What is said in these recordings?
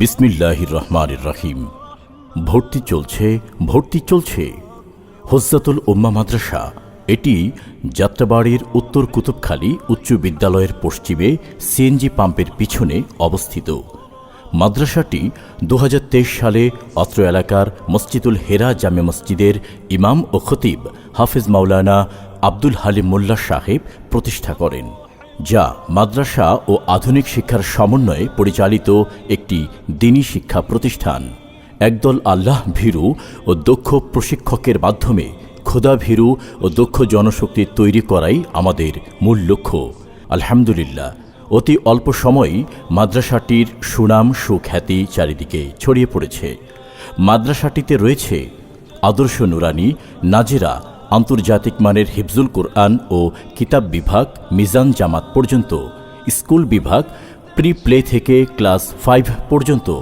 বিসমিল্লাহির রহমান রহিম। ভর্তি চলছে ভর্তি চলছে। হজ্জাতুল উম্মা মাদ্রাসা, এটি যাত্রাবাড়ির উত্তর কুতুবখালী উচ্চ বিদ্যালয়ের পশ্চিমে সিএনজি পাম্পের পিছনে অবস্থিত। মাদ্রাসাটি দুহাজার তেইশ সালে অত্র এলাকার মসজিদুল হেরা জামে মসজিদের ইমাম ও খতিব হাফিজ মাওলানা আব্দুল হালিম মোল্লা সাহেব প্রতিষ্ঠা করেন। যা মাদ্রাসা ও আধুনিক শিক্ষার সমন্বয়ে পরিচালিত একটি দিনী শিক্ষা প্রতিষ্ঠান। একদল আল্লাহ ভীরু ও দক্ষ প্রশিক্ষকের মাধ্যমে খোদা ভীরু ও দক্ষ জনশক্তি তৈরি করাই আমাদের মূল লক্ষ্য। আলহামদুলিল্লাহ, অতি অল্প সময়েই মাদ্রাসাটির সুনাম, সুখ্যাতি চারিদিকে ছড়িয়ে পড়েছে। মাদ্রাসাটিতে রয়েছে আদর্শ নুরানি, নাজেরা আন্তর্জাতিক মানের হিফজুল কোরআন ও কিতাব বিভাগ মিজান জামাত পর্যন্ত, স্কুল বিভাগ প্রি প্লে থেকে ক্লাস ফাইভ পর্যন্ত,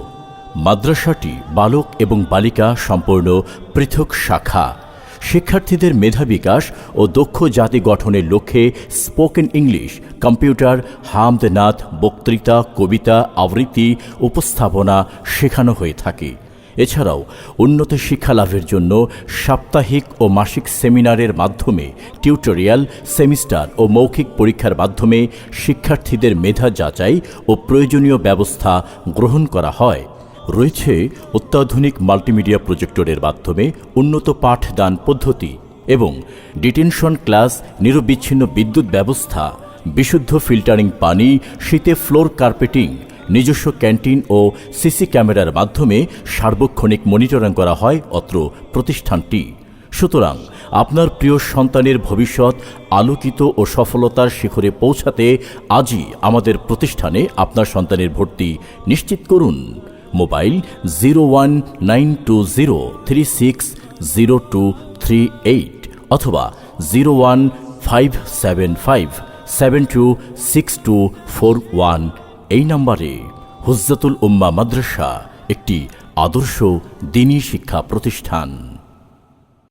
মাদ্রাসাটি বালক এবং বালিকা সম্পূর্ণ পৃথক শাখা। শিক্ষার্থীদের মেধা বিকাশ ও দক্ষ জাতি গঠনের লক্ষ্যে স্পোকেন ইংলিশ, কম্পিউটার হামদ নাথ বক্তৃতা, কবিতা, আবৃত্তি, উপস্থাপনা শেখানো হয়ে থাকে। এছাড়াও উন্নত শিক্ষা লাভের জন্য সাপ্তাহিক ও মাসিক সেমিনারের মাধ্যমে টিউটোরিয়াল, সেমিস্টার ও মৌখিক পরীক্ষার মাধ্যমে শিক্ষার্থীদের মেধা যাচাই ও প্রয়োজনীয় ব্যবস্থা গ্রহণ করা হয়। রয়েছে অত্যাধুনিক মাল্টিমিডিয়া প্রজেক্টরের মাধ্যমে উন্নত পাঠদান পদ্ধতি এবং ডিটেনশন ক্লাস, নিরবিচ্ছিন্ন বিদ্যুৎ ব্যবস্থা, বিশুদ্ধ ফিল্টারিং পানি, শীতে ফ্লোর কার্পেটিং নিজস্ব ক্যান্টিন ও সিসি ক্যামেরার মাধ্যমে সার্বক্ষণিক মনিটরিং করা হয় অত্র প্রতিষ্ঠানটি। সুতরাং, আপনার প্রিয় সন্তানের ভবিষ্যৎ আলোকিত ও সফলতার শিখরে পৌঁছাতে আজই আমাদের প্রতিষ্ঠানে আপনার সন্তানের ভর্তি নিশ্চিত করুন। Mobile zero one nine two zero three six zero two three eight অথবা zero one five seven five seven two six two four one এই নম্বরে হুজ্জাতুল উম্মা মাদ্রাসা একটি আদর্শ দিনী শিক্ষা প্রতিষ্ঠান।